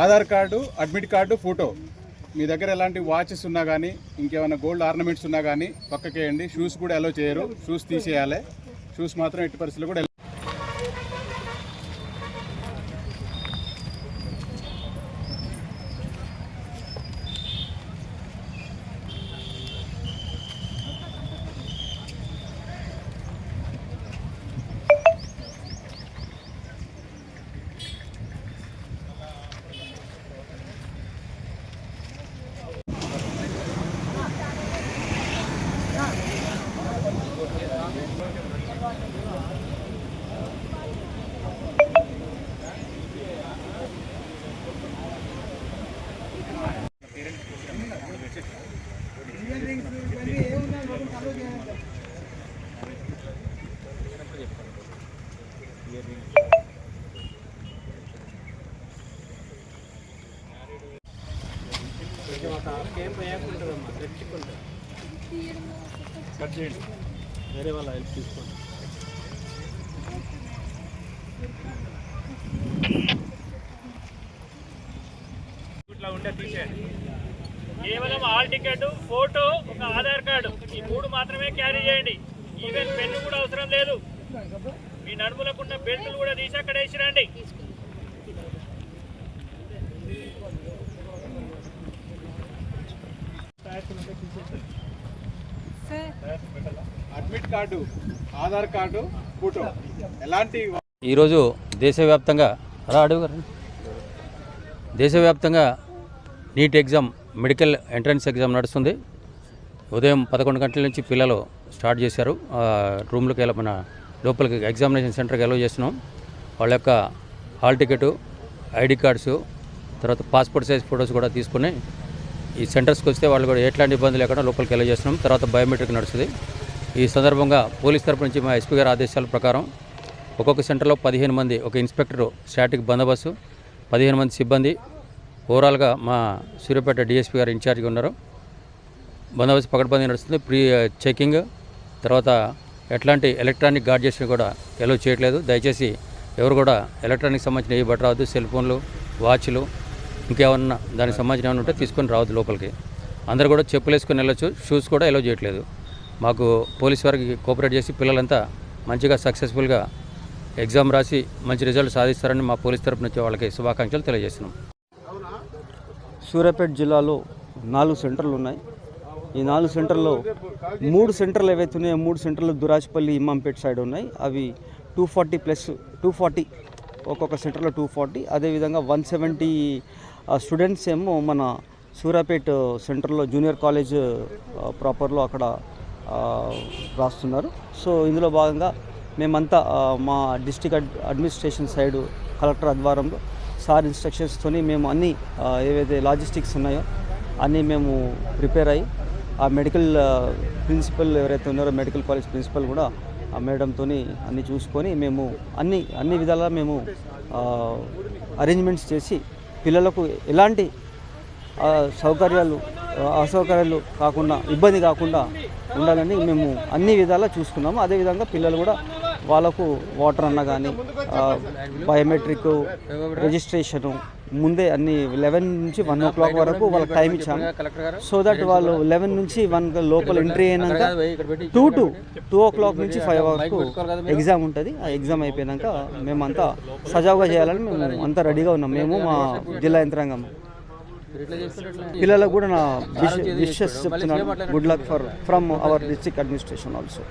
Aadhaar card admit card photo. మీ దగ్గర ఎలాంటి watches ఉన్నా కానీ ఇంకేమైనా గోల్డ్ ఆర్నమెంట్స్ ఉన్నా కానీ పక్కకేయండి. షూస్ కూడా అలో చేయరు. షూస్ తీసేయాలి. షూస్ మాత్రం ఎట్టి పరిస్థితుల్లో కూడా కట్ చేయండి వేరే వాళ్ళ హెల్ప్ తీసుకోండి ఇట్లా ఉండే తీసేయండి. కేవలం హాల్ టికెట్ ఫోటో ఒక ఆధార్ కార్డు. ఈ మూడు మాత్రమే క్యారీ చేయండి. ఈవెన్ పెన్ను కూడా అవసరం లేదు. మీ నడుములకున్న బెల్టులు కూడా తీసి అక్కడ వేసిరండి. Admit card Aadhaar card photo. ఎలాంటి ఈరోజు దేశవ్యాప్తంగా రా అడుగు. దేశవ్యాప్తంగా NEET exam medical entrance exam నడుస్తుంది. ఉదయం పదకొండు గంటల నుంచి పిల్లలు స్టార్ట్ చేశారు. రూమ్లోకి వెళ్ళ మన లోపలికి ఎగ్జామినేషన్ సెంటర్కి అలో చేస్తున్నాం. వాళ్ళ యొక్క హాల్ టికెట్ ఐడి కార్డ్స్ తర్వాత పాస్పోర్ట్ సైజ్ ఫొటోస్ కూడా తీసుకుని ఈ సెంటర్స్కి వస్తే వాళ్ళు కూడా ఎట్లాంటి ఇబ్బంది లేకుండా లోపలికి వెళ్ళ చేస్తున్నాం. తర్వాత బయోమెట్రిక్ నడుస్తుంది. ఈ సందర్భంగా పోలీస్ తరపు నుంచి మా ఎస్పీ గారి ఆదేశాల ప్రకారం ఒక్కొక్క సెంటర్లో పదిహేను మంది ఒక ఇన్స్పెక్టర్ స్టాటిక్ బందోబస్తు పదిహేను మంది సిబ్బంది ఓవరాల్గా మా సూర్యాపేట డిఎస్పీ గారు ఇన్ఛార్జ్గా ఉన్నారు. బందోబస్తు పకడ్బందీ నడుస్తుంది. ప్రీ చెకింగ్ తర్వాత ఎట్లాంటి ఎలక్ట్రానిక్ గాడ్జెట్స్ని కూడా ఎలో చేయట్లేదు. దయచేసి ఎవరు కూడా ఎలక్ట్రానిక్ సంబంధించిన ఏ బట్ట రావద్దు. సెల్ ఫోన్లు వాచ్లు ఇంకేమన్నా దానికి సంబంధించిన ఏమైనా ఉంటే తీసుకొని రావద్దు లోపలికి. అందరూ కూడా చెప్పులు వేసుకొని వెళ్ళొచ్చు. షూస్ కూడా ఎలో చేయట్లేదు. మాకు పోలీస్ వారికి కోఆపరేట్ చేసి పిల్లలంతా మంచిగా సక్సెస్ఫుల్గా ఎగ్జామ్ రాసి మంచి రిజల్ట్ సాధిస్తారని మా పోలీస్ తరపు నుంచి వాళ్ళకి శుభాకాంక్షలు తెలియజేస్తున్నాం. సూర్యాపేట జిల్లాలో నాలుగు సెంటర్లు ఉన్నాయి. ఈ నాలుగు సెంటర్లో మూడు సెంటర్లు ఏవైతే ఉన్నాయో మూడు సెంటర్లు దురాజ్పల్లి ఇమాంపేట్ సైడ్ ఉన్నాయి. అవి two forty plus two forty ఒక్కొక్క సెంటర్లో టూ ఫార్టీ. అదేవిధంగా వన్ సెవెంటీ స్టూడెంట్స్ ఏమో మన సూర్యాపేట సెంటర్లో జూనియర్ కాలేజ్ ప్రాపర్లో అక్కడ రాస్తున్నారు. సో ఇందులో భాగంగా మేమంతా మా district ad administration side collector ఆధ్వర్యంలో సార్ ఇన్స్ట్రక్షన్స్తోని మేము అన్ని ఏవైతే లాజిస్టిక్స్ ఉన్నాయో అన్నీ మేము ప్రిపేర్ అయ్యి ఆ మెడికల్ ప్రిన్సిపల్ ఎవరైతే ఉన్నారో మెడికల్ కాలేజ్ ప్రిన్సిపల్ కూడా ఆ మేడంతో అన్నీ చూసుకొని మేము అన్ని అన్ని విధాలా మేము అరేంజ్మెంట్స్ చేసి పిల్లలకు ఎలాంటి సౌకర్యాలు అసౌకర్యాలు కాకుండా ఇబ్బంది కాకుండా ఉండాలని మేము అన్ని విధాలా చూసుకున్నాము. అదేవిధంగా పిల్లలు కూడా వాళ్ళకు వాటర్ అన్న కానీ బయోమెట్రిక్ రిజిస్ట్రేషను ముందే అన్ని లెవెన్ నుంచి వన్ ఓ క్లాక్ వరకు వాళ్ళకి టైం ఇచ్చాము. సో దట్ వాళ్ళు లెవెన్ నుంచి వన్ లోపల ఎంట్రీ అయినాక two to two o'clock నుంచి ఫైవ్ వరకు ఎగ్జామ్ ఉంటుంది. ఆ ఎగ్జామ్ అయిపోయినాక మేమంతా సజావుగా చేయాలని మేము అంతా రెడీగా ఉన్నాం. మేము మా జిల్లా యంత్రాంగం. పిల్లలకు కూడా నా విషెస్ చెప్తున్నాను. Good luck for from our district administration also